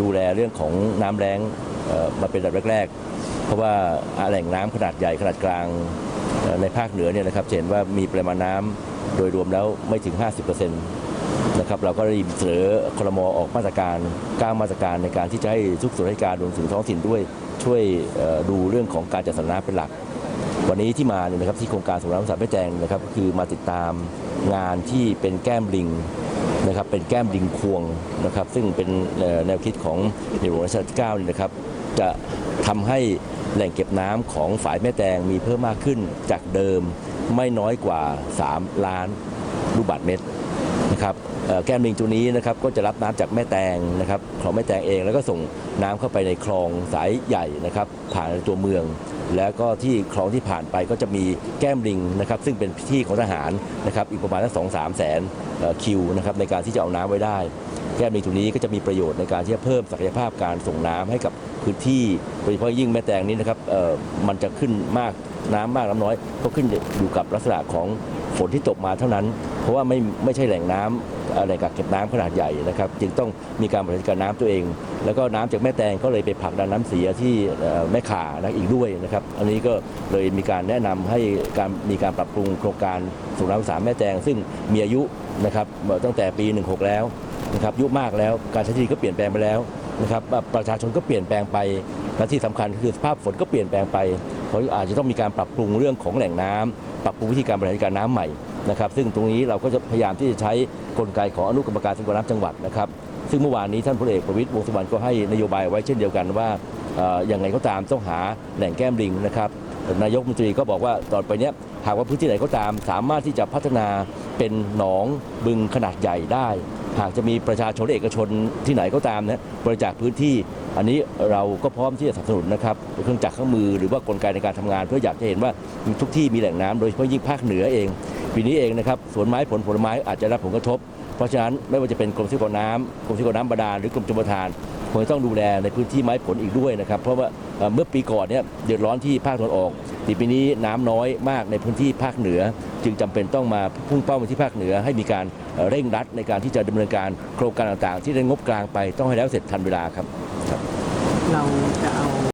ดูแลเรื่องของน้ำแล้งมาเป็นระดับแรกๆ เพราะว่าแหล่งน้ำขนาดใหญ่ขนาดกลางในภาคเหนือเนี่ยนะครับเห็นว่ามีปริมาณน้ำโดยรวมแล้วไม่ถึง 50%นะครับเราก็ได้เสนอครมอออกมาตรการก้างมาตรการในการที่จะให้ทุกส่วนราชการรวมถึงท้องถิ่นด้วย ช่วยดูเรื่องของการจัดสรรน้ำเป็นหลัก วันนี้ที่มาเนี่ยนะครับที่โครงการสงน้ำสามแม่แตงนะครับก็คือมาติดตามงานที่เป็นแก้มลิง นะครับเป็นแก้มลิงควงนะครับซึ่งเป็นแนวคิดของในหลวงรัชกาลที่9นี่นะครับจะทำให้แหล่งเก็บน้ำของฝายแม่แตงมีเพิ่มมากขึ้นจากเดิมไม่น้อยกว่า 3 ล้านลูกบาศก์เมตรนะครับแก้มลิงตัวนี้นะครับก็จะรับน้ำจากแม่แตงนะครับคลองแม่แตงเองแล้วก็ส่งน้ำเข้าไปในคลองสายใหญ่นะครับผ่านในตัวเมือง แล้วก็ที่คลองที่ผ่านไปก็จะมีแก้มลิงนะครับซึ่งเป็นที่ของทหารนะครับอีกประมาณสักสองสามแสนคิวนะครับในการที่จะเอาน้ำไว้ได้ แก้มลิงตัวนี้ก็จะมีประโยชน์ในการที่จะเพิ่มศักยภาพการส่งน้ำให้กับพื้นที่โดยเฉพาะยิ่งแม่แตงนี้นะครับมันจะขึ้นมาก น้ำมากน้ำน้อยก็ขึ้นอยู่กับลักษณะของฝนที่ตกมาเท่านั้น เพราะว่าไม่ไม่ใช่แหล่งน้ำเอ่อแหล่งกักเก็บน้ำขนาดใหญ่นะครับ จึงต้องมีการบริหารจัดการน้ำตัวเอง แล้วก็น้ำจากแม่แตงก็เลยไปผลักดันน้ำเสียที่แม่ขานะอีกด้วยนะครับ อันนี้ก็เลยมีการแนะนำให้การมีการปรับปรุงโครงการสูบน้ำสามแม่แตง ซึ่งมีอายุนะครับตั้งแต่ปี 16 แล้วนะครับยุมากแล้วการใช้ชีวิตก็เปลี่ยนแปลงไปแล้วนะครับประชาชนก็เปลี่ยนแปลงไปและที่สำคัญคือสภาพฝนก็เปลี่ยนแปลงไป เพราอาจจะต้องมีการปรับปรุงเรื่องของแหล่งน้ำปรับปรุงวิธีการบริหารจัดการน้ำใหม่นะครับ ซึ่งตรงนี้เราก็จะพยายามที่จะใช้กลไกของอนุกรรมการสงวนน้ำจังหวัดนะครับ ซึ่งเมื่อวานนี้ท่านพลเอกประวิตรวงสุวรรณก็ให้นโยบายไว้เช่นเดียวกันว่าเอ่อยังไงก็ตามต้องหาแหล่งแก้มลิงนะครับนายกมนตรีก็บอกว่าตอนไปเนี้ยหากว่าพื้นที่ไหนก็ตาม สามารถที่จะพัฒนาเป็นหนองบึงขนาดใหญ่ได้ หากจะมีประชาชนเอกชนที่ไหนก็ตามนะบริจาคพื้นที่ อันนี้เราก็พร้อมที่จะสนับสนุนนะครับเครื่องจักรเครื่องมือหรือว่ากลไกในการทำงาน เพื่ออยากจะเห็นว่าทุกที่มีแหล่งน้ำโดยเฉพาะยิ่งภาคเหนือเองปีนี้เองนะครับสวนไม้ผลผลไม้อาจจะรับผลกระทบ เพราะฉะนั้นไม่ว่าจะเป็นกรมทรัพยากรน้ำกรมทรัพยากรน้ำบาดาลหรือกรมชลประทานคงจะต้องดูแลในพื้นที่ไม้ผลอีกด้วยนะครับ เพราะว่าเมื่อปีก่อนเนี่ยเดือดร้อนที่ภาคตะวันออกแต่ปีนี้น้ำน้อยมากในพื้นที่ภาคเหนือ จึงจำเป็นต้องมาพุ่งเป้าไปที่ภาคเหนือให้มีการ เร่งรัดในการที่จะดำเนินการโครงการต่างๆ ที่ได้งบกลางไปต้องให้แล้วเสร็จทันเวลาครับ เราจะเอา